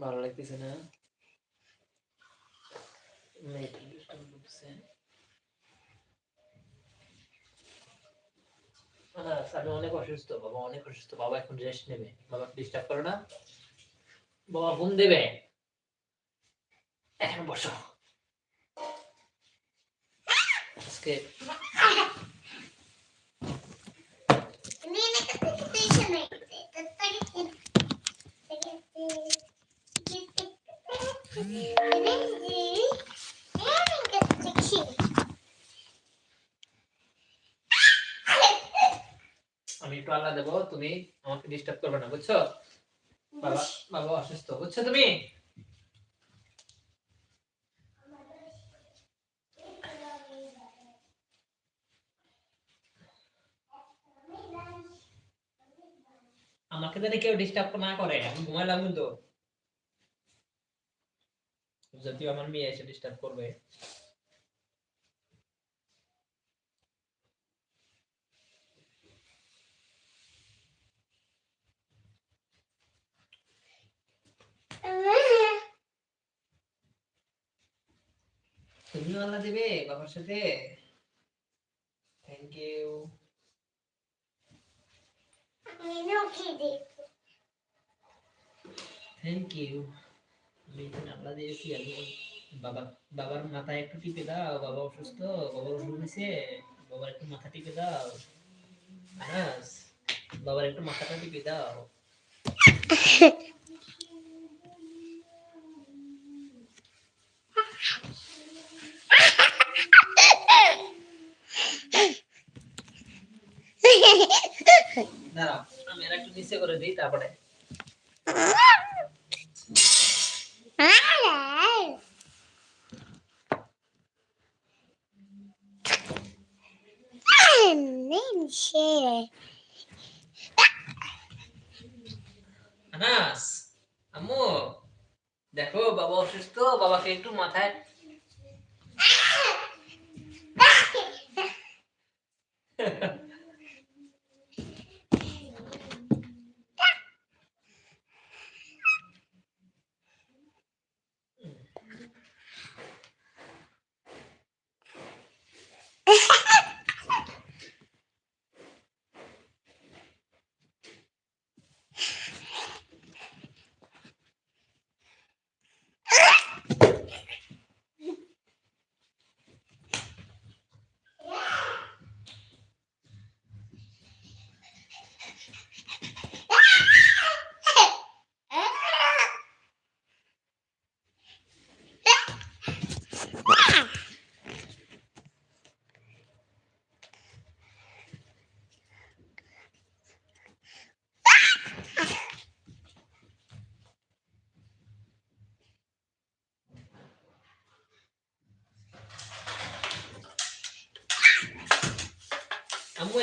ভালো লাগতেছে না আমি অনেক অসুস্থ বাবা অনেক অসুস্থ বাবা এখন রেস্ট নেবে বাবা ডিস্টার্ব করো না বাবা ঘুম দেবে এখন বসো আজকে আমি একটু আল্লাহ দেবো, তুমি আমাকে ডিস্টার্ব করবে না, বুঝছ? বাবা বাবা অসুস্থ, বুঝছ তুমি? আমাকে যেন কেউ ডিস্টার্ব না করে, আমি ঘুমাইলাম কিন্তু। যদিও আমার মেয়ে এসে ডিস্টার্ব করবে। তুমিও আল্লাহ দেবে বাবার সাথে। থ্যাংক ইউ থ্যাংক ইউ আমি এখানে আল্লাহ দিয়েছি বাবা, বাবার মাথায় একটু টিপে দাও, বাবা অসুস্থ, বাবার অসুখ হয়েছে, বাবার একটু মাথা টিপে দাও। আনাস, বাবার একটু মাথাটা টিপে দাও। দাঁড়াও, আমি একটু নিচে করে দিই, তারপরে। আনাস আম্মু দেখো বাবা অসুস্থ বাবাকে একটু মাথায় আম্মু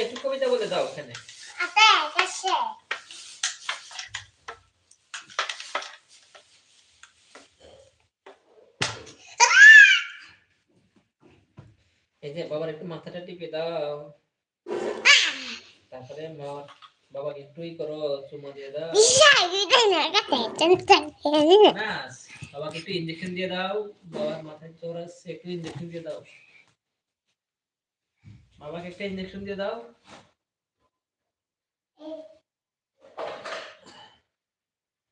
একটু কবিতা বলে দাও ওখানে। এই যে বাবার একটু মাথাটা টিপে দাও। তারপরে বাবা বাবাকে একটুই করো চুমা দিয়ে দাও। বাবাকে একটু ইঞ্জেকশন দিয়ে দাও। বাবার মাথায় চোর আসছে একটু ইঞ্জেকশন দিয়ে দাও। বাবাকে একটা ইঞ্জেকশন দিয়ে দাও।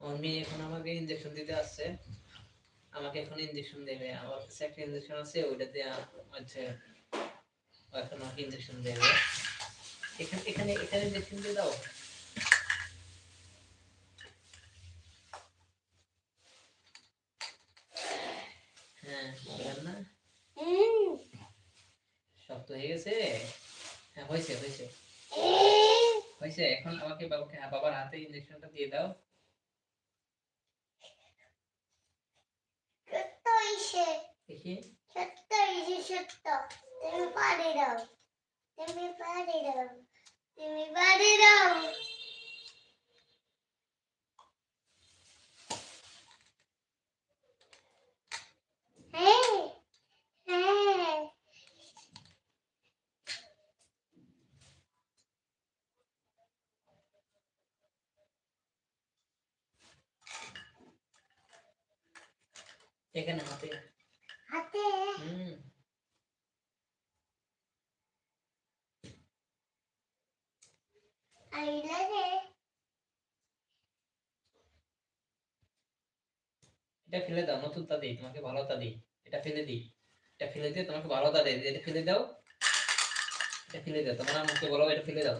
আমার এখন আমাকে ইঞ্জেকশন দিতে আসছে। আমাকে এখন ইঞ্জেকশন দেবে। আমার কাছে একটা ইঞ্জেকশন আছে, ওইটাতে আছে হচ্ছে, এখন আমাকে ইঞ্জেকশন দেবে। এখানে এখানে এখানে ইঞ্জেকশন দিয়ে দাও হ্যাঁ বললাম না শক্ত হয়ে গেছে হ্যাঁ হয়েছে হয়েছে। হয়েছে এখন আমাকে বাবাকে হ্যাঁ, বাবার হাতে ইঞ্জেকশনটা দিয়ে দাও। দেখি। তুমি পারি দাও। তুমি পারি দাও। তুমি পারি দাও। হ্যাঁ হ্যাঁ এখানে হাতে। হাতে। হুম। আইলে রে এটা ফেলে দাও নতুন তা দিই তোমাকে ভালো তা দিই। এটা ফেলে দিই। এটা ফেলে দিয়ে তোমাকে ভালো তা দিই। এটা ফেলে দাও। এটা ফেলে দাও তোমার আমাকে বলো এটা ফেলে দাও।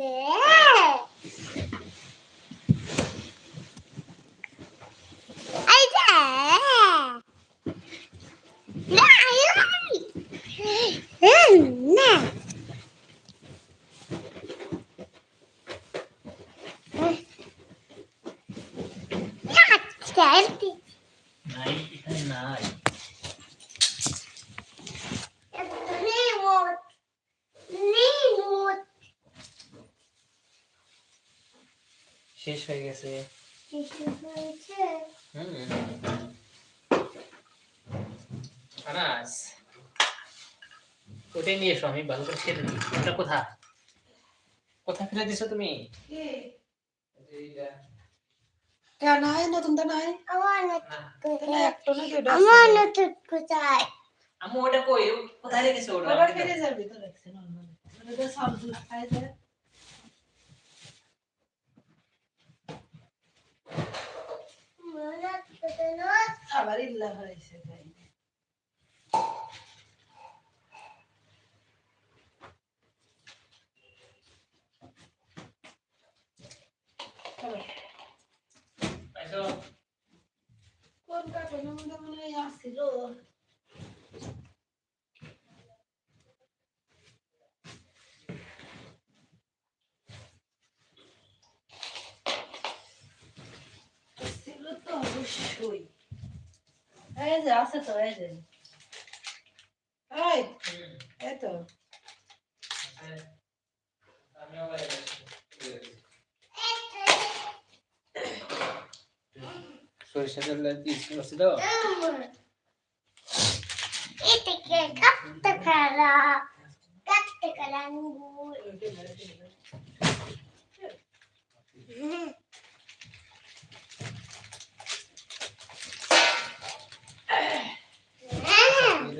নাই শেষ হয়ে গেছে। ওটাই নিয়ে এসো আমি ভালো করে দিই। ওটা কোথা কোথা ফেলে দিছো তুমি? নাই একটা না আমার নতুন কোথায় আম্মু ওটা কই? কোথায় রেখেছো ওটা। ফিরে যাবি তো রাখছে নরমাল। এটা সবজি খাই যায় মনে কোথায় আবার ইল্লা হয়েছে তাই। কোন মধ্যে মনে হয় আসছিল ছিল তো অবশ্যই এই যে আছে তো এই যে এই এই তো সরিষা তেল দিয়েছিল ছিল এটাকে কাটতে করা কাটতে করা আঙ্গুর আমার কাটতে করা আঙ্গুর এই যে নাও এটা নাও দুধে হবে এটা দাঁড়াও এখন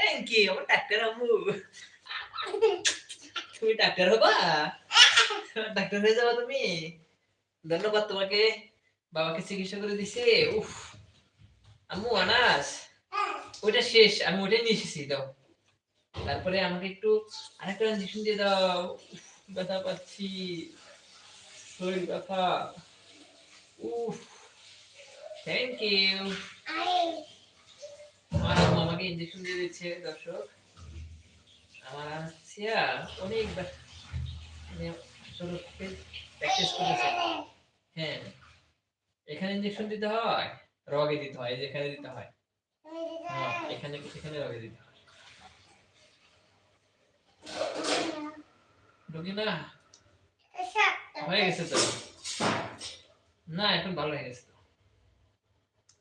থ্যাংক ইউ ডাক্তার আম্মু তুমি ডাক্তার হবা? ডাক্তার হয়ে যাবা তুমি। ধন্যবাদ তোমাকে। বাবাকে চিকিৎসা করে দিছে। উফ। আম্মু, আনাস। ওইটা শেষ। আমি ওইটাই নিয়ে এসেছি, দাও। তারপরে আমাকে একটু আরেকটা ইঞ্জেকশন দিয়ে দাও। ব্যথা পাচ্ছি। শরীর ব্যথা। উফ। থ্যাংক ইউ আমাকে ইঞ্জেকশন দিয়ে দিচ্ছে, দর্শক। আমার আনসিয়া অনেক ব্যথা ছোট থেকে প্র্যাকটিস করেছে। হ্যাঁ। এখানে ইঞ্জেকশন দিতে হয়, রগে দিতে হয়, এই যে এখানে দিতে হয়। হ্যাঁ এখানে এখানে রগে দিতে হয়। ঢুকি না হয়ে গেছে তো? না, এখন ভালো হয়ে গেছে তো।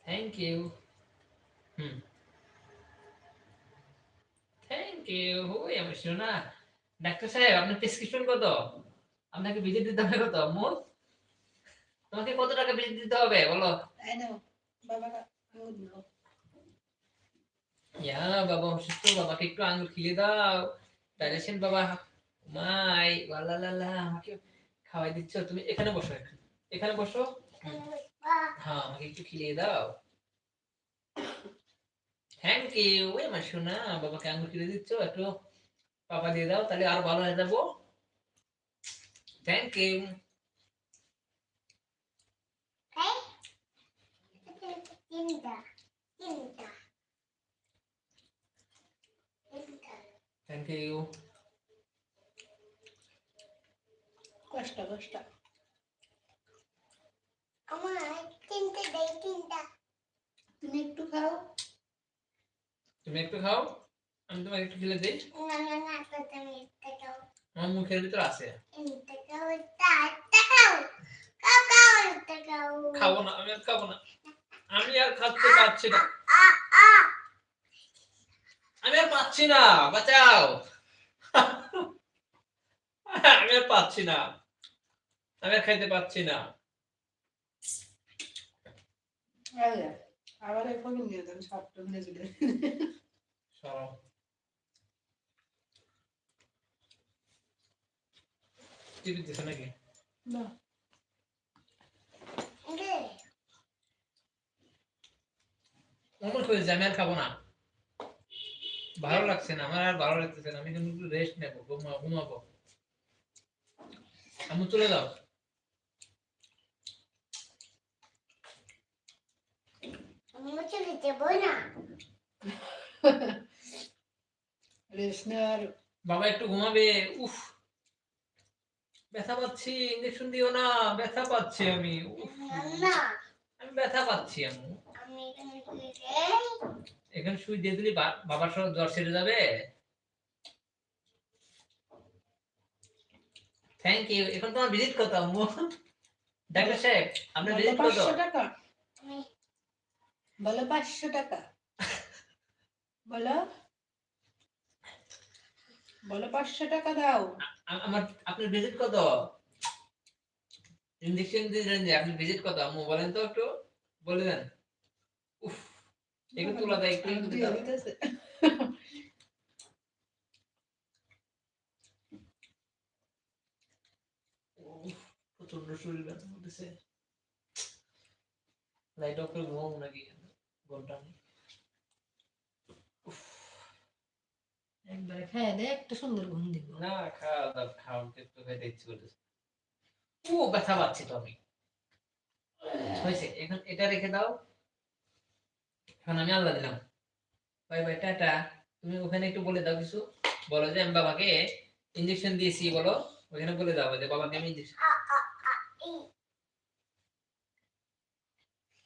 থ্যাংক ইউ হুম। ওই আমার শোনা ডাক্তার সাহেব আপনার প্রেসক্রিপশন কত? আপনাকে ভিজিট দিতে হবে কত? আম্মু তোমাকে কত টাকা ভিজিট দিতে হবে বলো? বাবা ইয়া বাবা অসুস্থ বাবাকে একটু আঙুর খিলে দাও। ডাইরেকশন বাবা। মাই ওয়ালা লালা আমাকে খাওয়াই দিচ্ছ। তুমি এখানে বসো এখানে। এখানে বসো। হ্যাঁ আমাকে একটু খিলিয়ে দাও। থ্যাংক ইউ ওই আমার শোনা বাবাকে আঙুর খিলে দিচ্ছ একটু পাপা দিয়ে দাও তাহলে আরও ভালো হয়ে যাব। থ্যাংক ইউ থ্যাংক ইউ কষ্ট কষ্ট। আমার তিনটা দেই তিনটা। তুমি একটু খাও। তুমি একটু খাও আমি তোমাকে একটু খেলে দিই। আমার মুখের ভিতর আছে। খাব না আমি আর খাব না। আমি আর খাতে পারছি না। আমি আর পাচ্ছি না বাঁচাও। আমি আর পাচ্ছি না। আমি আর খাইতে পাচ্ছি না। আবার এখন নিয়ে যান সবটা নিয়ে চলে সরো টিভি দিছে নাকি? না। আমি আর খাব না। ভালো লাগছে না আমার আর ভালো লাগতেছে না আমি কিন্তু রেস্ট নেব ঘুমা ঘুমাবো। আমি চলে যাও আমি চলে যাব না রেস্ট নেওয়ার বাবা একটু ঘুমাবে উফ ব্যথা পাচ্ছি ইঞ্জেকশন দিও না ব্যথা পাচ্ছি আমি আমি ব্যথা পাচ্ছি আমি এখানে সুই দিয়ে দিলি বাবার সব জ্বর সেরে যাবে থ্যাংক ইউ এখন তোমার ভিজিট কত আম্মু ডাক্তার সাহেব আপনার বলো ভিজিট কত পাঁচশো টাকা আমি বলো পাঁচশো টাকা। বলো। বলো পাঁচশো টাকা দাও। আমার আপনার ভিজিট কত? ইঞ্জেকশন দিলেন যে আপনি ভিজিট কত? আম্মু বলেন তো একটু। বলে দেন। উফ একটু তুলা দেয় একটু প্রচণ্ড শরীর ব্যথা করতেছে লাইট অফ করে ঘুমাবো নাকি? একবারে রে একটা সুন্দর ঘুম দিব। না, খাওয়া একটু ও, ব্যথা তো আমি। হয়েছে, এখন এটা রেখে দাও। এখন আমি আল্লাহ দিলাম। বাই বাই, টাটা। তুমি ওখানে একটু বলে দাও কিছু। বলো যে আমি বাবাকে ইঞ্জেকশন দিয়েছি, বলো। ওখানে বলে দাও যে বাবাকে আমি ইঞ্জেকশন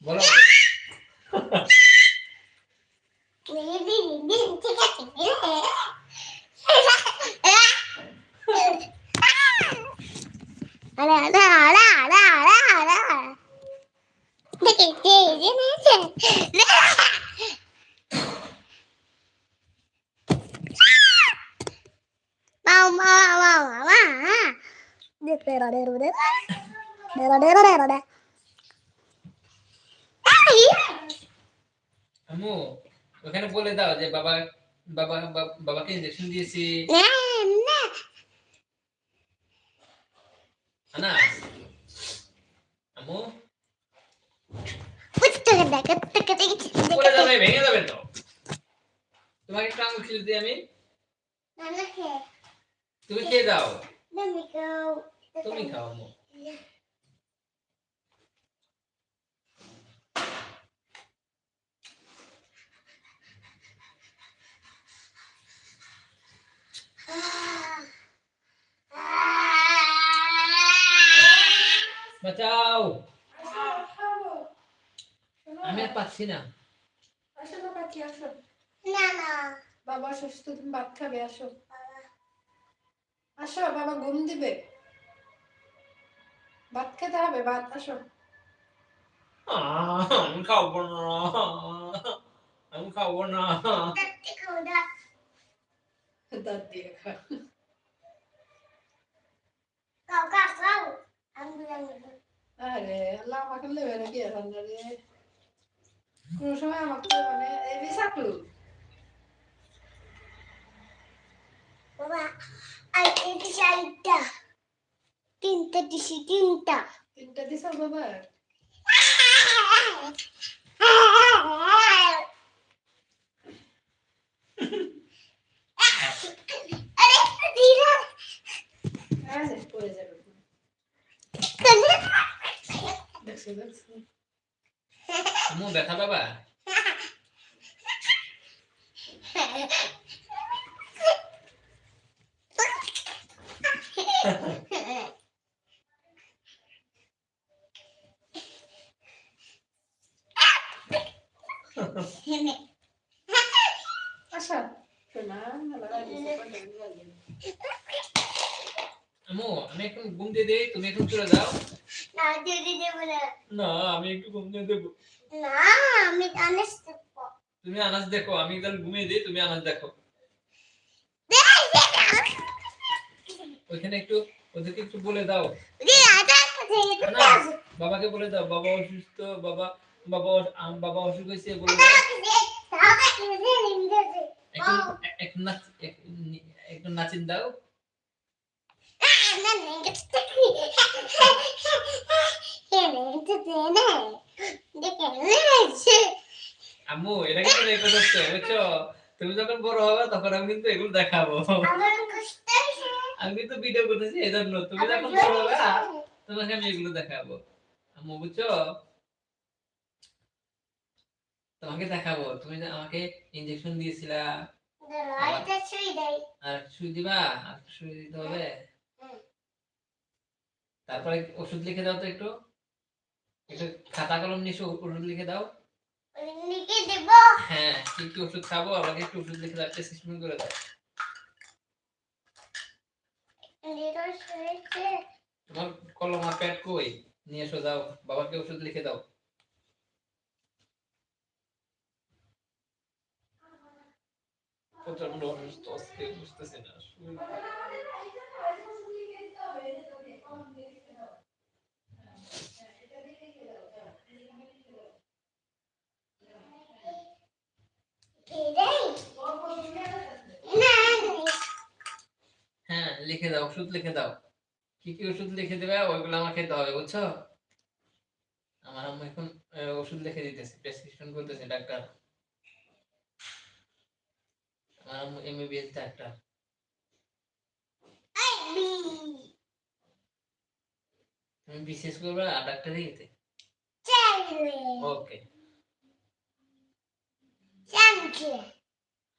বলো। Get যাবে ভেঙে যাবে তো। তোমাকে একটু আঙুল খিলে দিই আমি। তুমি খেয়ে দাও। তুমি খাও আম্মু। বাঁচাও। আমি আর পাচ্ছি না। আসো না পাখি আসো? Nana. বাবা অসুস্থ তুমি ভাত খাবে আসো। আসো বাবা ঘুম দিবে। ভাত খেতে হবে ভাত আসো। আহ, আমি খাব না। আমি খাব না। দাঁত দিয়ে খা। আরে আল্লাহ আমাকে লেবে নাকি এখন রে কোন সময় আমাকে মানে এই বিশাকলু বাবা আইতে দিছি আইটা তিনটা দিছি তিনটা। তিনটা দিছ বাবা? আরে দিরা বাবা দেখছ আম্মু ব্যথা বাবা আসো শোনা ভালো লাগে আম্মু আমি এখন ঘুম দিয়ে দেই তুমি এখন চলে যাও না দিদি দেব না না আমি একটু ঘুম দিয়ে দেবো। না আমি আনাস দেব তুমি আনাজ দেখো আমি তাহলে ঘুমিয়ে দিই তুমি আনাজ দেখো। ওইখানে একটু ওদেরকে একটু বলে দাও। বাবাকে বলে দাও বাবা অসুস্থ বাবা বাবা আম- বাবা অসুখ হয়েছে বলে দাও। একটু নাচিন দাও। আম্মু এটা কিন্তু রেকর্ড হচ্ছে বুঝছ? তুমি যখন বড় হবে তখন আমি কিন্তু এগুলো দেখাবো। আমি কিন্তু ভিডিও করতেছি এই জন্য তুমি যখন বড় হবে তোমাকে আমি এগুলো দেখাবো। আম্মু বুঝছ? তোমাকে দেখাবো। তুমি আমাকে ইনজেকশন দিয়েছিলা। আর সুই দিবা? আর সুই দিতে হবে। তারপরে ওষুধ লিখে দাও তো একটু। একটু খাতা কলম নিয়ে ওষুধ লিখে দাও। লিখে দেব। হ্যাঁ কি কি ওষুধ খাব আমাকে একটু ওষুধ লিখে দাও প্রেসক্রিপশন করে দাও। তোমার কলম আর প্যাড কই? নিয়ে এসো দাও বাবাকে ওষুধ লিখে দাও। প্রচণ্ড অসুস্থ বুঝতেছি না শরীর হ্যাঁ লিখে দাও ওষুধ লিখে দাও। কি কি ওষুধ লিখে দেবে ওইগুলো আমার খেতে হবে বুঝছ? আমার আম্মু এখন ওষুধ লিখে দিতেছে প্রেসক্রিপশন করতেছে ডাক্তার। আমার আম্মু এমবিবিএস ডাক্তার। তুমি বিশেষ করবে আর ডাক্তারই গেতে ওকে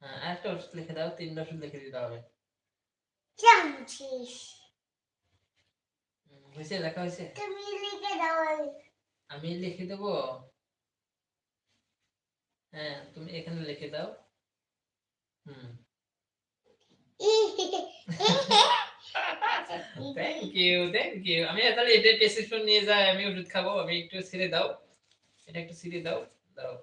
হ্যাঁ আরেকটা ওষুধ লিখে দাও তিনটা ওষুধ লিখে দিতে হবে। হয়েছে লেখা হয়েছে? তুমি লিখে দাও আমি লিখে দেবো? হ্যাঁ তুমি এখানে লিখে দাও। হুম। থ্যাংক ইউ থ্যাংক ইউ আমি তাহলে এটা প্রেসক্রিপশন নিয়ে যাই আমি ওষুধ খাব আমি একটু ছেড়ে দাও। এটা একটু ছিঁড়ে দাও দাও।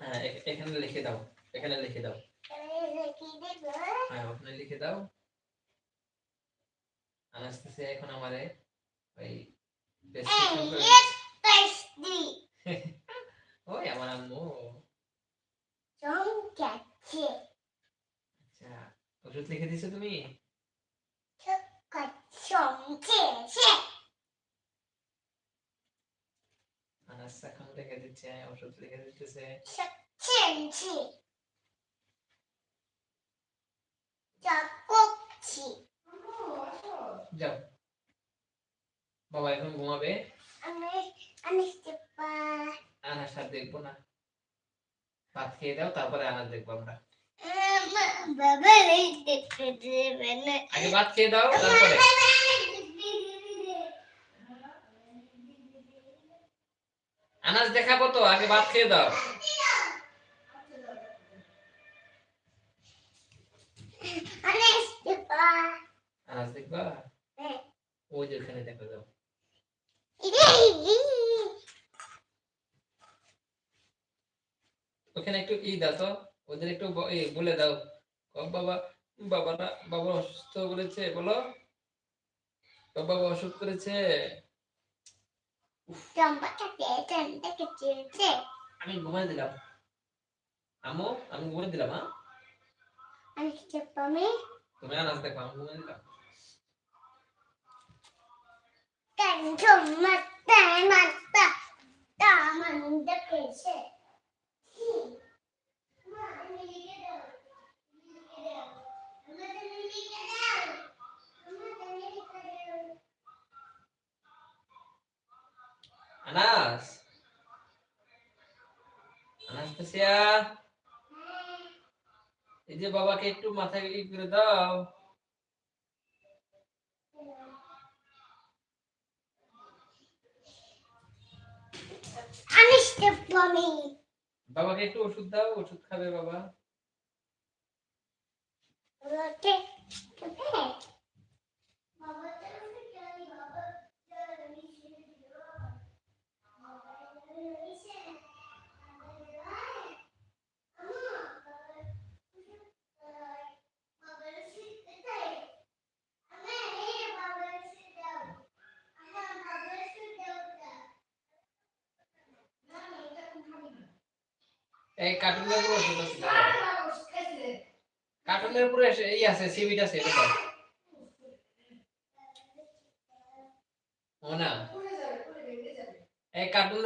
হ্যাঁ এখানে লিখে দাও, এখানে লিখে দাও। হ্যাঁ লিখে দাও। আনাস্তেছে এখন আমারে ওই আচ্ছা ওষুধ লিখে দিছো তুমি? আনাস এখন লিখে দিচ্ছে ওষুধ লিখে দিতেছে যাও বাবা এখন ঘুমাবে? আনাস আর দেখব না। ভাত খেয়ে দাও তারপরে আনাস দেখব আমরা। আগে ভাত খেয়ে দাও তারপরে। আনাজ দেখাবো তো, আগে ভাত খেয়ে দাও। ওখানে একটু ঈদ আছো ওদের একটু বলে দাও। বাবা, বাবারা, বাবা অসুস্থ বলেছে বলো? বাবা অসুখ করেছে? আমি ঘুমাই দিলাম আমো আমি ঘুমাই দিলাম হ্যাঁ আমি কিছু পামি তুমি আনাজ দেখো আমি ঘুমাই দিলাম কেন চম্মাটা মাত্তা তা মন্দ পেয়েছে আনাস আনাস্তাসিয়া এই যে বাবাকে একটু মাথায় ই করে দাও। বাবাকে একটু ওষুধ দাও, ওষুধ খাবে বাবা। বাবা এই কার্টুনের উপর কার্টুনের উপরে এই আছে সিবিট আছে দাও ও না এই কার্টুনের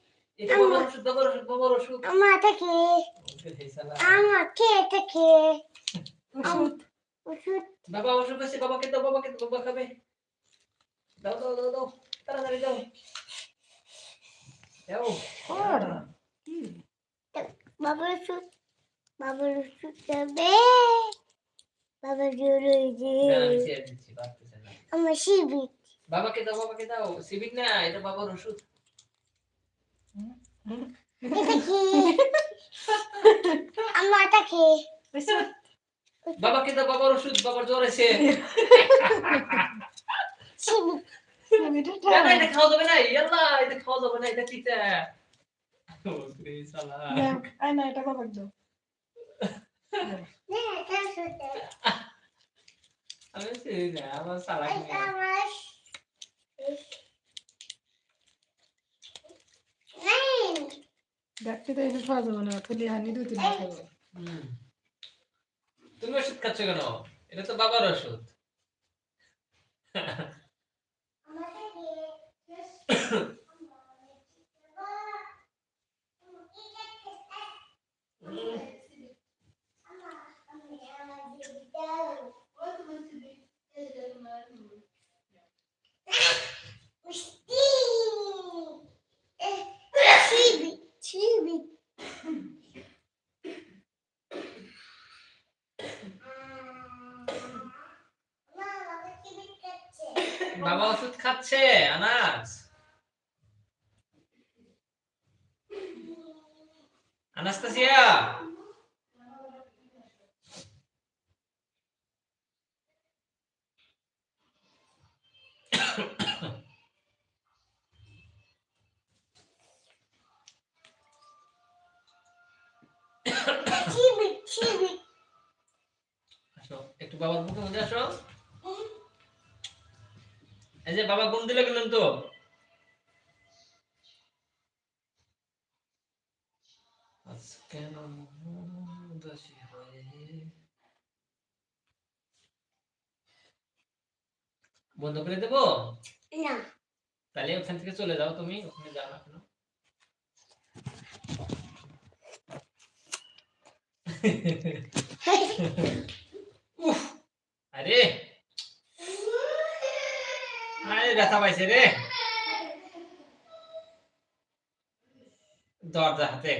ওষুধ ওষুধ বাবা হয়েছে বাবাকে দাও বাবাকে দাও, বাবা খাবে দাও দাও দাও দাও তাড়াতাড়ি দাও দাও কর বাবার ওষুধ বাবার ওষুধ খাবে বাবা জোর হয়েছে না, আমি ছেড়ে দিচ্ছি পারতেছে না আমার সিবিট বাবাকে দাও বাবাকে দাও সিবিক না এটা বাবার ওষুধ এটা কি আমার তাকে ওষুধ বাবাকে দাও বাবার ওষুধ বাবার জ্বর এটা খাওয়া যাবে না। ইয়াল্লা এটা খাওয়া যাবে না এটা তিতা ও রে শালা আয় না এটা বাবা দাও না এটা ওষুধ আমি আমার শালা এটা আমার নাই ডাক্তার তো এসে খাওয়া যাবে না তুলি হানি দুই তিন তুমি ওষুধ খাচ্ছ কেন? এটা তো বাবার ওষুধ। বাবা ওষুধ খাচ্ছে আনাস। আনাস্তাসিয়া। একটু বাবার বুকে মধ্যে আসো। এই যে বাবা ঘুম দিলে গেলেন তো? বন্ধ করে দেবো? না। তাহলে ওখান থেকে চলে যাও তুমি ওখানে যাও না কেন? উফ, আরে! ব্যথা পাইছে রে। দরজা হাতে।